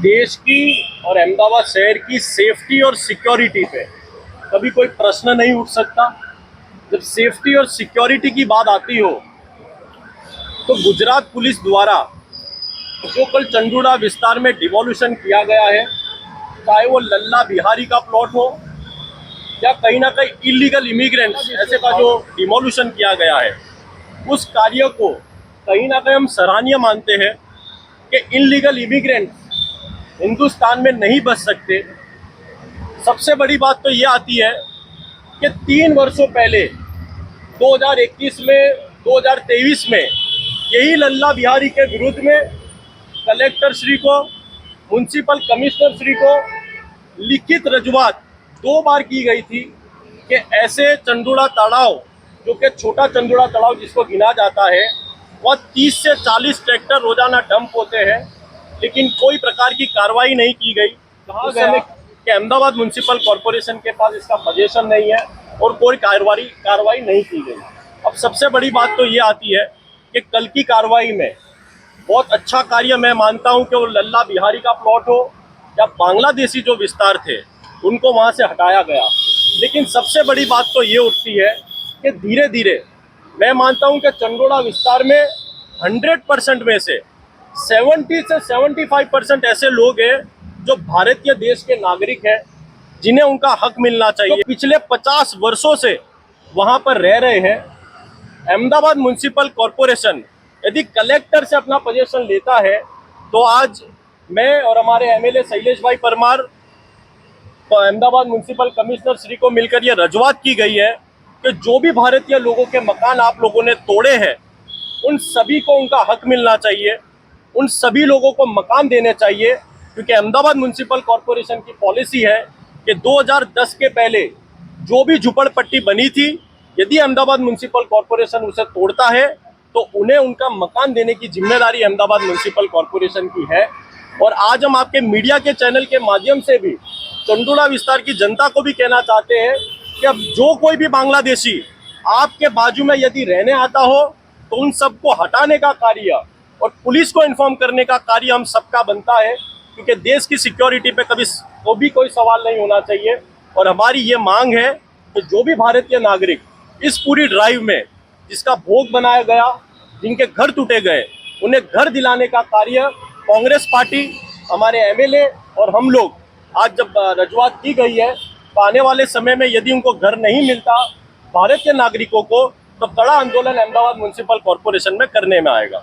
देश की और अहमदाबाद शहर की सेफ्टी और सिक्योरिटी पे कभी कोई प्रश्न नहीं उठ सकता। जब सेफ्टी और सिक्योरिटी की बात आती हो तो गुजरात पुलिस द्वारा जो कल चंडूड़ा विस्तार में डिवोल्यूशन किया गया है, चाहे वो लल्ला बिहारी का प्लॉट हो, या कहीं ना कहीं इलीगल इमिग्रेंट्स ऐसे का जो डिमोल्यूशन किया गया है, उस कार्य को कहीं ना कहीं हम सराहनीय मानते हैं कि इनलीगल इमिग्रेंट हिंदुस्तान में नहीं बच सकते। सबसे बड़ी बात तो ये आती है कि तीन वर्षों पहले 2021 में 2023 में, यही लल्ला बिहारी के विरुद्ध में कलेक्टर श्री को म्यूनसिपल कमिश्नर श्री को लिखित रजूआत दो बार की गई थी कि ऐसे चंदुड़ा तालाव जो कि छोटा चंदुड़ा तालाव जिसको गिना जाता है, वह 30 से 40 ट्रैक्टर रोज़ाना डंप होते हैं। लेकिन कोई प्रकार की कार्रवाई नहीं की गई। कहा गया? कि अहमदाबाद म्यूनसिपल कॉरपोरेशन के पास इसका पोजेशन नहीं है और कोई कार्रवाई कार्रवाई नहीं की गई। अब सबसे बड़ी बात तो ये आती है कि कल की कार्रवाई में बहुत अच्छा कार्य मैं मानता हूँ कि वो लल्ला बिहारी का प्लॉट हो या बांग्लादेशी जो विस्तार थे उनको वहाँ से हटाया गया। लेकिन सबसे बड़ी बात तो ये उठती है कि धीरे धीरे मैं मानता हूँ कि चंडोड़ा विस्तार में 100 परसेंट में से 70 से 75 परसेंट ऐसे लोग हैं जो भारतीय देश के नागरिक हैं, जिन्हें उनका हक मिलना चाहिए। तो पिछले 50 वर्षों से वहाँ पर रह रहे हैं। अहमदाबाद म्यूनसिपल कॉरपोरेशन यदि कलेक्टर से अपना पोजेशन लेता है तो आज मैं और हमारे MLA Shailesh bhai Parmar, Ahmedabad municipal commissioner Shri को मिलकर ये रजूआत की गई है कि जो भी भारतीय लोगों के मकान आप लोगों ने तोड़े हैं, उन सभी को उनका हक मिलना चाहिए। उन सभी लोगों को मकान देने चाहिए, क्योंकि अहमदाबाद म्यूनसिपल कॉरपोरेशन की पॉलिसी है कि 2010 के पहले जो भी झुपड़पट्टी बनी थी, यदि अहमदाबाद म्यूनसिपल कॉरपोरेशन उसे तोड़ता है तो उन्हें उनका मकान देने की ज़िम्मेदारी अहमदाबाद म्यूनसिपल कॉरपोरेशन की है। और आज हम आपके मीडिया के चैनल के माध्यम से भी चंडूला विस्तार की जनता को भी कहना चाहते हैं कि अब जो कोई भी बांग्लादेशी आपके बाजू में यदि रहने आता हो तो उन सबको हटाने का कार्य और पुलिस को इन्फॉर्म करने का कार्य हम सबका बनता है, क्योंकि देश की सिक्योरिटी पे कभी वो भी कोई सवाल नहीं होना चाहिए। और हमारी ये मांग है कि जो भी भारतीय नागरिक इस पूरी ड्राइव में जिसका भोग बनाया गया, जिनके घर टूटे गए, उन्हें घर दिलाने का कार्य कांग्रेस पार्टी, हमारे एमएलए और हम लोग आज जब रजूआत की गई है तो आने वाले समय में यदि उनको घर नहीं मिलता भारतीय नागरिकों को तो कड़ा आंदोलन अहमदाबाद म्यूनसिपल कॉरपोरेशन में करने में आएगा।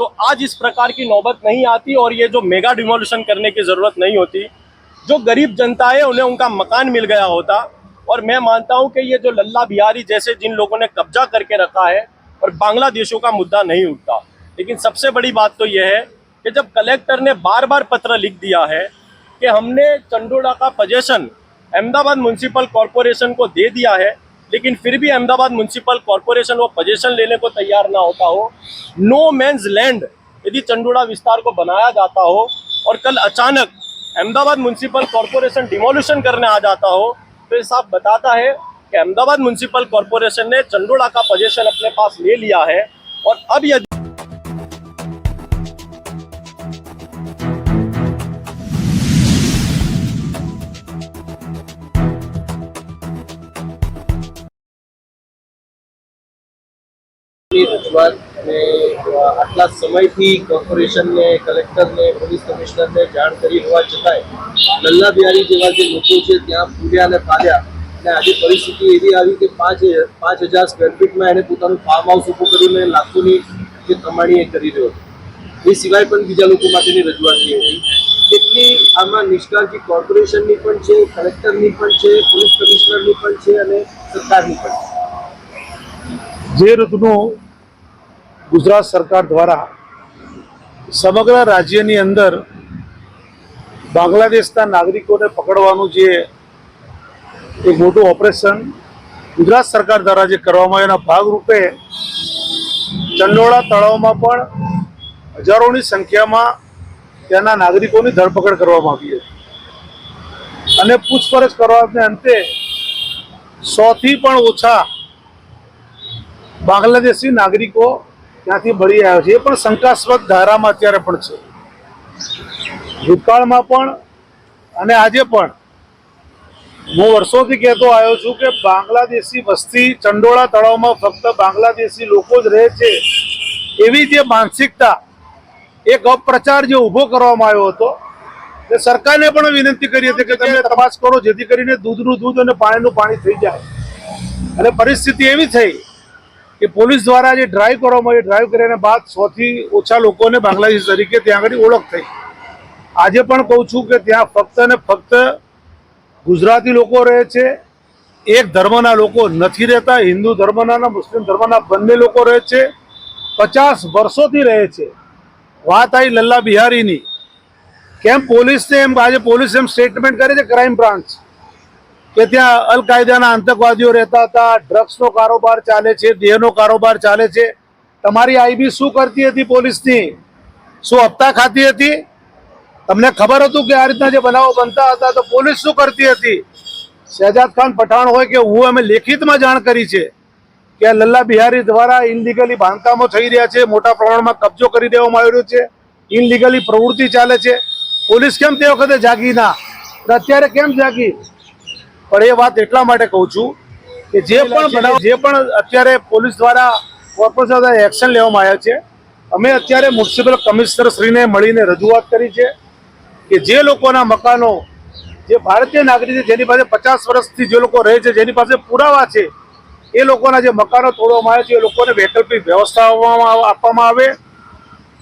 तो आज इस प्रकार की नौबत नहीं आती और ये जो मेगा डिमोलिशन करने की ज़रूरत नहीं होती, जो गरीब जनता है, उन्हें उनका मकान मिल गया होता। और मैं मानता हूँ कि ये जो लल्ला बिहारी जैसे जिन लोगों ने कब्जा करके रखा है और बांग्लादेशों का मुद्दा नहीं उठता। लेकिन सबसे बड़ी बात तो यह है कि जब कलेक्टर ने बार बार पत्र लिख दिया है कि हमने चंडोड़ा का पजेशन अहमदाबाद म्यूनसिपल कॉरपोरेशन को दे दिया है लेकिन फिर भी अहमदाबाद म्यूनसिपल कॉरपोरेशन वो पोजेशन लेने को तैयार ना होता हो। नो मैंस लैंड यदि चंडूड़ा विस्तार को बनाया जाता हो और कल अचानक अहमदाबाद म्यूनसिपल कॉरपोरेशन डिमोल्यूशन करने आ जाता हो तो ये साफ़ बताता है कि अहमदाबाद म्यूनसिपल कॉरपोरेशन ने चंडूड़ा का पोजेशन अपने पास ले लिया है और अब यदि ની રજૂઆત ને આટલા સમયથી કોર્પોરેશનને, કલેક્ટરને, પોલીસ કમિશનરને જાણ કરી હોવા છતાંય લલ્લા બિહારી જેવા જે લોકો છે ત્યાં પૂર્યા અને પાડ્યા, અને આજે પરિસ્થિતિ એવી આવી કે પાંચ પાંચ હજાર સ્ક્વેર ફીટમાં એને પોતાનું ફાર્મ હાઉસ ઊભું કરીને લાખોની જે કમાણી એ કરી રહ્યો હતો. એ સિવાય પણ બીજા લોકો માટેની રજૂઆત થઈ હતી. એટલી આમાં નિષ્કાળજી કોર્પોરેશનની પણ છે, કલેક્ટરની પણ છે, પોલીસ કમિશનરની પણ છે અને સરકારની પણ છે. જે રીતનું ગુજરાત સરકાર દ્વારા સમગ્ર રાજ્યની અંદર બાંગ્લાદેશના નાગરિકોને પકડવાનું જે એક મોટું ઓપરેશન ગુજરાત સરકાર દ્વારા જે કરવામાં એના ભાગરૂપે ચંડોળા તળાવમાં પણ હજારોની સંખ્યામાં ત્યાંના નાગરિકોની ધરપકડ કરવામાં આવી હતી. અને પૂછપરછ કરવાને અંતે સોથી પણ ઓછા બાંગ્લાદેશી નાગરિકો ત્યાંથી ભળી આવ્યો છે. એ પણ શંકાસ્પદ ધારામાં અત્યારે પણ છે. ભૂતકાળમાં પણ અને આજે પણ હું વર્ષોથી કહેતો આવ્યો છું કે બાંગ્લાદેશી વસ્તી ચંડોળા તળાવમાં ફક્ત બાંગ્લાદેશી લોકો જ રહે છે. એવી જે માનસિકતા એક અપપ્રચાર જે ઊભો કરવામાં આવ્યો હતો તે સરકારને પણ વિનંતી કરી હતી કે તમે તપાસ કરો જેથી કરીને દૂધનું દૂધ અને પાણીનું પાણી થઈ જાય. અને પરિસ્થિતિ એવી થઈ કે પોલીસ દ્વારા જે ડ્રાઈવ કરવામાં આવી ડ્રાઈવ કર્યાને બાદ સોથી ઓછા લોકોને બાંગ્લાદેશ તરીકે ત્યાં આગળ ઓળખ થઈ. આજે પણ કહું છું કે ત્યાં ફક્ત ને ફક્ત ગુજરાતી લોકો રહે છે, એક ધર્મના લોકો નથી રહેતા, હિન્દુ ધર્મના મુસ્લિમ ધર્મના બંને લોકો રહે છે, પચાસ વર્ષોથી રહે છે. વાત આવી લલ્લા બિહારીની. કેમ પોલીસને એમ, આજે પોલીસ એમ સ્ટેટમેન્ટ કરે છે ક્રાઇમ બ્રાન્ચ કે ત્યાં અલ કાયદાના આતંકવાદીઓ રહેતા હતા ડ્રગ્સનો કારોબાર ચાલે છે, દેહનો કારોબાર ચાલે છે. તમારી આઈબી શું કરતી હતી પોલીસની? શું હપ્તા ખાતી હતી? તમને ખબર હતું કે આ રીતના જે બનાવો બનતા હતા, તો પોલીસ શું કરતી હતી? શહેજાદ ખાન પઠાણ હોય કે હું, અમે લેખિતમાં જાણ કરી છે કે લલ્લા બિહારી દ્વારા ઇનલીગલી બાંધકામો થઈ રહ્યા છે, મોટા પ્રમાણમાં કબજો કરી દેવામાં આવ્યો છે ઇનલીગલી પ્રવૃત્તિ ચાલે છે. પોલીસ કેમ તે વખતે જાગી ના? અત્યારે કેમ જાગી? પણ એ વાત એટલા માટે કહું છું કે જે પણ જે પણ અત્યારે પોલીસ દ્વારા કોર્પોરેશન દ્વારા એક્શન લેવામાં આવ્યા છે અમે અત્યારે મ્યુનિસિપલ કમિશનર શ્રીને મળીને રજૂઆત કરી છે કે જે લોકોના મકાનો જે ભારતીય નાગરિક છે જેની પાસે પચાસ વર્ષથી જે લોકો રહે છે જેની પાસે પુરાવા છે એ લોકોના જે મકાનો તોડવામાં આવે છે એ લોકોને વૈકલ્પિક વ્યવસ્થા આપવામાં આપવામાં આવે.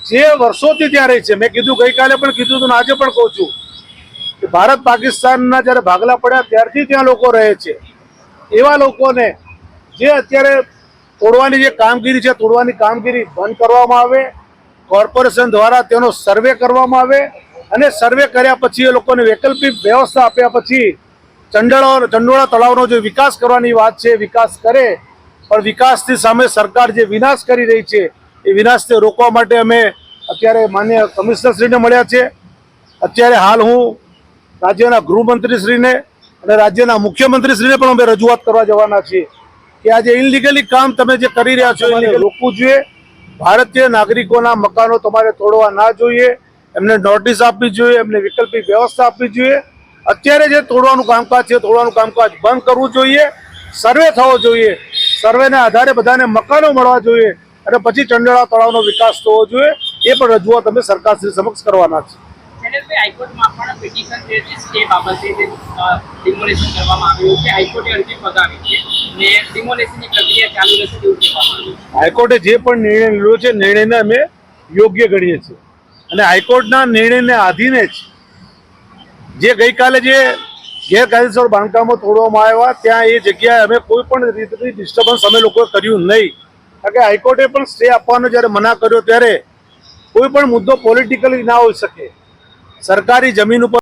જે વર્ષોથી ત્યાં રહે છે મેં કીધું ગઈકાલે પણ કીધું હતું આજે પણ કહું છું. કે ભારત પાકિસ્તાનના જ્યારે ભાગલા પડ્યા ત્યારથી ત્યાં લોકો રહે છે. એવા લોકોને જે અત્યારે તોડવાની જે કામગીરી છે, તોડવાની કામગીરી બંધ કરવામાં આવે, કોર્પોરેશન દ્વારા તેનો સર્વે કરવામાં આવે અને સર્વે કર્યા પછી એ લોકોને વૈકલ્પિક વ્યવસ્થા આપ્યા પછી ચંડોળા ચંડોળા તળાવનો જે વિકાસ કરવાની વાત છે, વિકાસ કરે, પણ વિકાસની સામે સરકાર જે વિનાશ કરી રહી છે, એ વિનાશને રોકવા માટે અમે અત્યારે માન્ય કમિશનરશ્રીને મળ્યા છે. અત્યારે હાલ હું રાજ્યના ગૃહમંત્રીશ્રીને અને રાજ્યના મુખ્યમંત્રીશ્રીને પણ અમે રજૂઆત કરવા જવાના છીએ કે આ જે ઇનલીગલી કામ તમે જે કરી રહ્યા છો એને રોકવું જોઈએ. ભારતીય નાગરિકોના મકાનો તમારે તોડવા ના જોઈએ એમને નોટિસ આપવી જોઈએ એમને વૈકલ્પિક વ્યવસ્થા આપવી જોઈએ. અત્યારે જે તોડવાનું કામકાજ છે તોડવાનું કામકાજ બંધ કરવું જોઈએ સર્વે થવો જોઈએ. સર્વેના આધારે બધાને મકાનો મળવા જોઈએ અને પછી ચંડોળા તળાવનો વિકાસ થવો જોઈએ એ પણ રજૂઆત અમે સરકારશ્રી સમક્ષ કરવાના છે હાઈકોર્ટમાં પણ પિટિશન જે છે સ્ટે બાબતે ડિમોલેશન કરવામાં આવ્યું છે. હાઈકોર્ટે અરજી ફગાવી છે ને ડિમોલેશનની પ્રક્રિયા ચાલુ રહેશે તેવું કહેવામાં હાઈકોર્ટે જે પણ નિર્ણય લીધો છે, નિર્ણયને અમે યોગ્ય ગણીએ છીએ. અને હાઈકોર્ટના નિર્ણયને આધીને જ જે ગઈકાલે જે ગેરકાયદેસર બાંધકામો તોડવામાં આવ્યા, ત્યાં એ જગ્યાએ અમે કોઈ પણ રીતની ડિસ્ટર્બન્સ અમે લોકોએ કર્યું નહીં. કારણ કે હાઈકોર્ટે પણ સ્ટે આપવાનો જ્યારે મના કર્યો, ત્યારે કોઈ પણ મુદ્દો પોલિટિકલી ના હોઈ શકે. સરકારી જમીન ઉપર